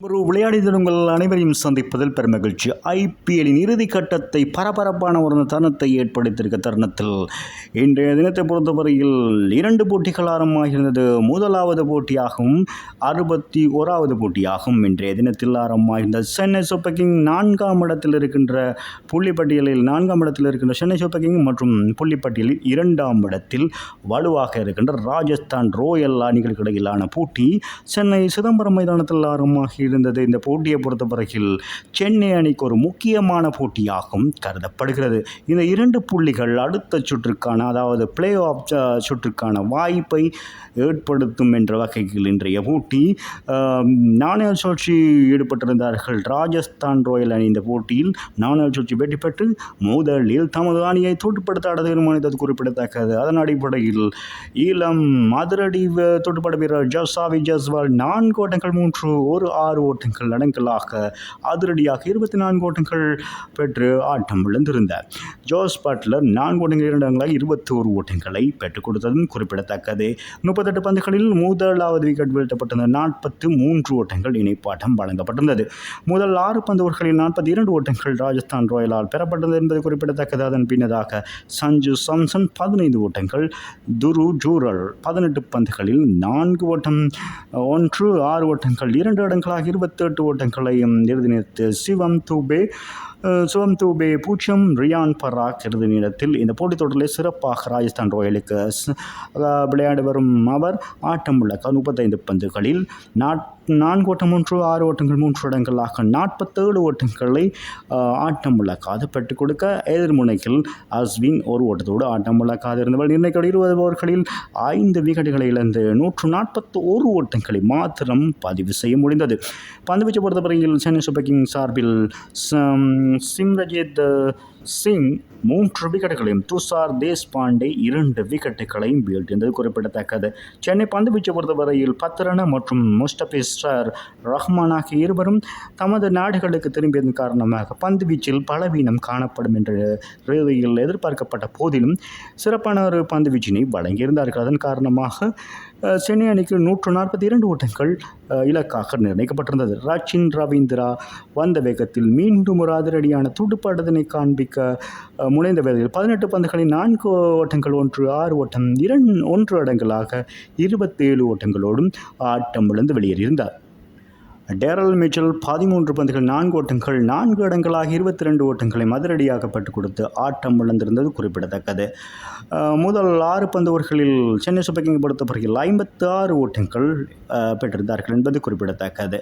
ஒரு விளையாடிகள் உங்கள் அனைவரையும் சந்திப்பதில் பெருமகிழ்ச்சி. ஐபிஎல்லின் இறுதி கட்டத்தை பரபரப்பான ஒரு தருணத்தை ஏற்படுத்தியிருக்க தருணத்தில் இன்றைய தினத்தை பொறுத்தவரையில் இரண்டு போட்டிகள் ஆரம்பமாகியிருந்தது. முதலாவது போட்டியாகவும் அறுபத்தி ஓராவது போட்டியாகும் இன்றைய தினத்தில் ஆரம்பமாகிருந்த சென்னை சூப்பர் கிங் நான்காம் இடத்தில் இருக்கின்ற புள்ளிப்பட்டியலில் நான்காம் இடத்தில் இருக்கின்ற சென்னை சூப்பர் கிங் மற்றும் புள்ளிப்பட்டியலில் இரண்டாம் இடத்தில் வலுவாக இருக்கின்ற ராஜஸ்தான் ரோயல் அணிகளுக்கு இடையிலான போட்டி சென்னை சிதம்பரம் மைதானத்தில் ஆரம்பமாகி இருந்தது. இந்த போட்டியை பொறுத்தவரையில் சென்னை அணிக்கு ஒரு முக்கியமான போட்டியாகவும் கருதப்படுகிறது. இந்த இரண்டு புள்ளிகள் அடுத்த சுற்றுக்கான அதாவது பிளே ஆஃப் சுற்றுக்கான வாய்ப்பை ஏற்படுத்தும் என்ற வகையில் இன்றைய போட்டி. நாணய சுழற்சி ஈடுபட்டிருந்தார்கள். ராஜஸ்தான் ராயல் அணி இந்த போட்டியில் நாணய சுழற்சி வெற்றி பெற்று முதலில் தமது அணியை தோட்டுப்படுத்த தீர்மானித்தது குறிப்பிடத்தக்கது. அதன் அடிப்படையில் ஈழம் மதுரடி தோட்டுப்பட வீரர் ஜஸ்வால் நான்கு ஓட்டங்கள் மூன்று ஒரு ஆறு ஓட்டங்கள் அடங்கலாக அதிரடியாக இருபத்தி நான்கு ஓட்டங்கள் பெற்று ஆட்டம் விழுந்திருந்தார் ஜோஸ் பட்லர் நான்கு ஓட்டங்கள் இரண்டு இருபத்தி ஒரு ஓட்டங்களை பெற்றுக் கொடுத்ததும் குறிப்பிடத்தக்கது. முப்பத்தெட்டு பந்துகளில் முதலாவது விக்கெட் வீழ்த்தப்பட்டிருந்த நாற்பத்தி மூன்று ஓட்டங்கள் இணைப்பாட்டம் வழங்கப்பட்டிருந்தது. முதல் ஆறு பந்து ஓவர்களில் நாற்பத்தி இரண்டு ஓட்டங்கள் ராஜஸ்தான் ராயலால் பெறப்பட்டது என்பது குறிப்பிடத்தக்கது. அதன் பின்னதாக சஞ்சு சாம்சன் பதினைந்து ஓட்டங்கள் துரு ஜூரல் பதினெட்டு பந்துகளில் நான்கு ஓட்டம் ஒன்று ஆறு ஓட்டங்கள் இரண்டு இடங்களாக இருபத்தெட்டு ஓட்டங்களையும் இறுதி நேரத்தில் சிவம் தூபே சுவம் தூபே பூச்சம் ரியான் பராக் இறுதி நேரத்தில் இந்த போட்டித் தொடரில் சிறப்பாக ராஜஸ்தான் ராயலுக்கு விளையாடி வரும் அவர் ஆட்டம் உள்ள முப்பத்தைந்து பந்துகளில் நாட் நான்கு ஓட்டம் மூன்று ஆறு ஓட்டங்கள் மூன்று இடங்களாக நாற்பத்தேழு ஓட்டங்களை ஆட்டம் முழக்காது பெற்றுக் கொடுக்க எதிர்முனையில் அஸ்வின் ஒரு ஓட்டத்தோடு ஆட்டம் முழக்காது இருந்தவர் நிர்ணயிக்க இருபது ஓவர்களில் ஐந்து விக்கெட்டுகளை இழந்து நூற்று நாற்பத்தி ஒரு ஓட்டங்களை மாத்திரம் பதிவு செய்ய முடிந்தது. பந்துவீச்சு பொறுத்தவரையில் சென்னை சூப்பர் கிங் சார்பில் சம்- சிம்ரஜித் சிங் மூன்று விக்கெட்டுகளையும் துஷார் தேஷ்பாண்டே இரண்டு விக்கெட்டுகளையும் வீழ்த்தியது குறிப்பிடத்தக்கது. சென்னை பந்துவீச்சை பொறுத்தவரையில் பத்ரன மற்றும் முஸ்டபிஸ்டர் ரஹ்மான் ஆகிய இருவரும் தமது நாடுகளுக்கு திரும்பியதன் காரணமாக பந்துவீச்சில் பலவீனம் காணப்படும் என்ற ரீதியில் எதிர்பார்க்கப்பட்ட போதிலும் சிறப்பான ஒரு பந்துவீச்சினை வழங்கியிருந்தார்கள். அதன் காரணமாக சென்னை அணிக்கு நூற்று நாற்பத்தி இரண்டு ஓட்டங்கள் இலக்காக நிர்ணயிக்கப்பட்டிருந்தது. ரச்சின் ரவீந்திரா வந்த வேகத்தில் மீண்டும் ஒரு அதிரடியான துடுப்பாடுதனை காண்பிக்க அஹ், முனைந்த பதினெட்டு பந்துகளில் நான்கு ஓட்டங்கள் ஒன்று ஆறு ஓட்டம் இரண்டு ஒன்று அடங்கலாக இருபத்தேழு ஓட்டங்களோடும் ஆட்டம் இழந்து வெளியேறியிருந்தார். டேரல் மிச்சல் பதிமூன்று பந்துகள் நான்கு ஓட்டங்கள் நான்கு இடங்களாக இருபத்தி ரெண்டு ஓட்டங்களை மதுரடியாக பட்டு கொடுத்து ஆட்டம் இழந்திருந்தது குறிப்பிடத்தக்கது. முதல் ஆறு பந்து ஓவர்களில் சென்னை சூப்பர் கிங் பொறுத்தவரையில் ஐம்பத்து ஆறு ஓட்டங்கள் பெற்றிருந்தார்கள் என்பது குறிப்பிடத்தக்கது.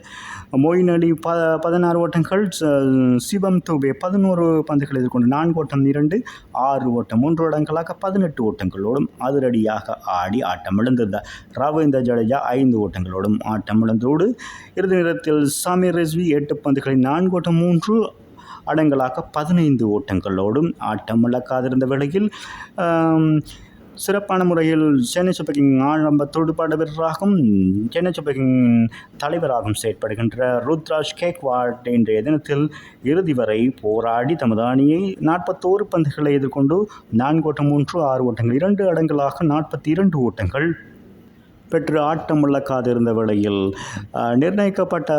மொயின் அலி ப பதினாறு ஓட்டங்கள் சிவம் தூபே பதினோரு பந்துகள் எதிர்கொண்டு நான்கு ஓட்டம் இரண்டு ஆறு ஓட்டம் மூன்று இடங்களாக பதினெட்டு ஓட்டங்களோடும் அதிரடியாக ஆடி ஆட்டம் இழந்திருந்தார் ரவீந்திர ஜடேஜா ஐந்து ஓட்டங்களோடும் ஆட்டம் இழந்தோடு இறுதி நேரத்தில் சாமி ரெஸ்வி எட்டு பந்துகளில் நான்கு ஓட்டம் மூன்று அடங்கலாக பதினைந்து ஓட்டங்களோடும் ஆட்டம் இழக்காதிருந்த வேளையில் சிறப்பான முறையில் சென்னை சூப்பர் கிங் ஆரம்ப துடுப்பாட்ட வீரராகவும் சென்னை சூப்பர் கிங் தலைவராகவும் செயற்படுகின்ற ருத்ராஜ் கேக்வாட் இன்றைய தினத்தில் இறுதி வரை போராடி தமது அணியை நாற்பத்தோரு பந்துகளை எதிர்கொண்டு நான்கு ஓட்டம் மூன்று ஆறு ஓட்டங்கள் இரண்டு அடங்கலாக நாற்பத்தி இரண்டு ஓட்டங்கள் பெற்று ஆட்டம் இழக்காது வேளையில் நிர்ணயிக்கப்பட்ட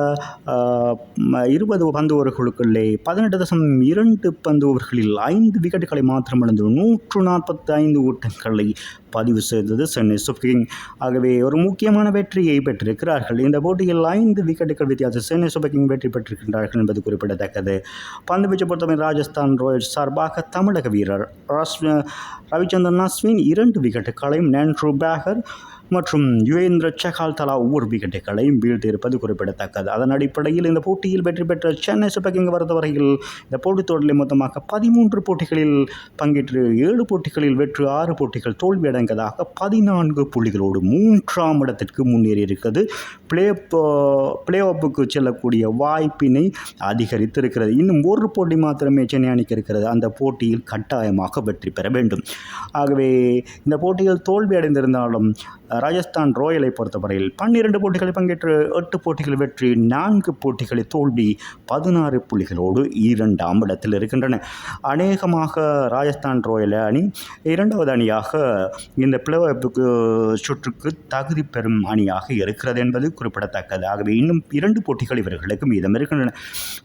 இருபது பந்து ஓவர்களுக்குள்ளே பதினெட்டு தசம் இரண்டு பந்து ஓவர்களில் ஐந்து விக்கெட்டுகளை மாத்திரம் இழந்து நூற்று நாற்பத்தி ஐந்து ஓட்டங்களை பதிவு செய்தது சென்னை சூப்பர் கிங் ஆகவே ஒரு முக்கியமான வெற்றியை பெற்றிருக்கிறார்கள். இந்த போட்டியில் ஐந்து விக்கெட்டுகள் வித்தியாசம் சென்னை சூப்பர் கிங் வெற்றி பெற்றிருக்கின்றார்கள் என்பது குறிப்பிடத்தக்கது. பந்து வீச்சு பொறுத்தவரை ராஜஸ்தான் ராயல்ஸ் சார்பாக தமிழக வீரர் ரவிச்சந்திரன் அஸ்வின் இரண்டு விக்கெட்டுகளையும் நேன்ட்ரூ பேகர் மற்றும் யுவேந்திர சஹால் தலா ஒவ்வொரு விக்கெட்டுகளையும் வீழ்த்தியிருப்பது குறிப்பிடத்தக்கது. அதன் அடிப்படையில் இந்த போட்டியில் வெற்றி பெற்ற சென்னை சூப்பர் கிங் பொறுத்தவரையில் இந்த போட்டித் தொடரில் மொத்தமாக பதிமூன்று போட்டிகளில் பங்கேற்று ஏழு போட்டிகளில் வெற்று ஆறு போட்டிகள் தோல்வியடைந்ததாக பதினான்கு புள்ளிகளோடு மூன்றாம் இடத்திற்கு முன்னேறி இருக்கிறது பிளே பிளே ஆஃபுக்கு செல்லக்கூடிய வாய்ப்பினை அதிகரித்திருக்கிறது. இன்னும் ஒரு போட்டி மாத்திரமே சென்னை அணிக்கு இருக்கிறது. அந்த போட்டியில் கட்டாயமாக வெற்றி பெற வேண்டும். ஆகவே இந்த போட்டியில் தோல்வி அடைந்திருந்தாலும் ராஜஸ்தான் ராயலை பொறுத்தவரையில் பன்னிரண்டு போட்டிகளில் பங்கேற்று எட்டு போட்டிகள் வெற்றி நான்கு போட்டிகளில் தோல்வி பதினாறு புள்ளிகளோடு இரண்டாம் இடத்தில் இருக்கின்றன. அநேகமாக ராஜஸ்தான் ராயல் அணி இரண்டாவது அணியாக இந்த பிளவப்புக்கு சுற்றுக்கு தகுதி பெறும் அணியாக இருக்கிறது என்பது குறிப்பிடத்தக்கது ஆகவே இன்னும் இரண்டு போட்டிகள் இவர்களுக்கு மீதம் இருக்கின்றன.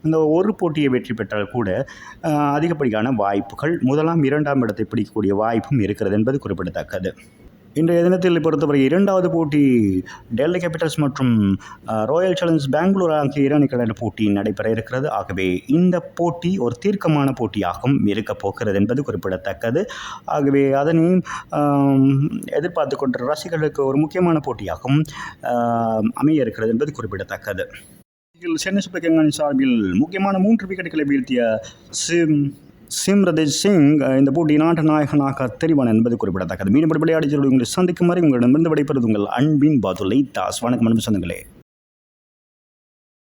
இந்த ஒரு போட்டியை வெற்றி பெற்றால் கூட அதிகப்படியான வாய்ப்புகள் முதலாம் இரண்டாம் இடத்தை பிடிக்கக்கூடிய வாய்ப்பும் இருக்கிறது என்பது குறிப்பிடத்தக்கது. இன்றைய தினத்தில் பொறுத்தவரை இரண்டாவது போட்டி டெல்லி கேபிட்டல்ஸ் மற்றும் ராயல் சேலஞ்ச் பெங்களூர் ஆகிய இரு அணிகளான போட்டி நடைபெற இருக்கிறது. ஆகவே இந்த போட்டி ஒரு தீர்க்கமான போட்டியாகவும் இருக்கப் போகிறது என்பது குறிப்பிடத்தக்கது. ஆகவே அதனையும் எதிர்பார்த்து கொண்ட ரசிகர்களுக்கு ஒரு முக்கியமான போட்டியாகவும் அமைய இருக்கிறது என்பது குறிப்பிடத்தக்கது. இதில் சென்னை சூப்பர் கிங் அணி சார்பில் முக்கியமான மூன்று விக்கெட்டுகளை வீழ்த்திய சிம் சிம்ரதேஜ் சிங் இந்த போட்டி நாட்டு நாயகனாக தெரிவான் என்பது குறிப்பிடத்தக்கது. மீண்டும் விளையாடி உங்களை சந்திக்கும் வரை உங்களிடமிருந்து விடைபெறுவது உங்கள் அன்பின் பாதுலை தாஸ். வணக்கம் அன்பு சொந்தங்களே.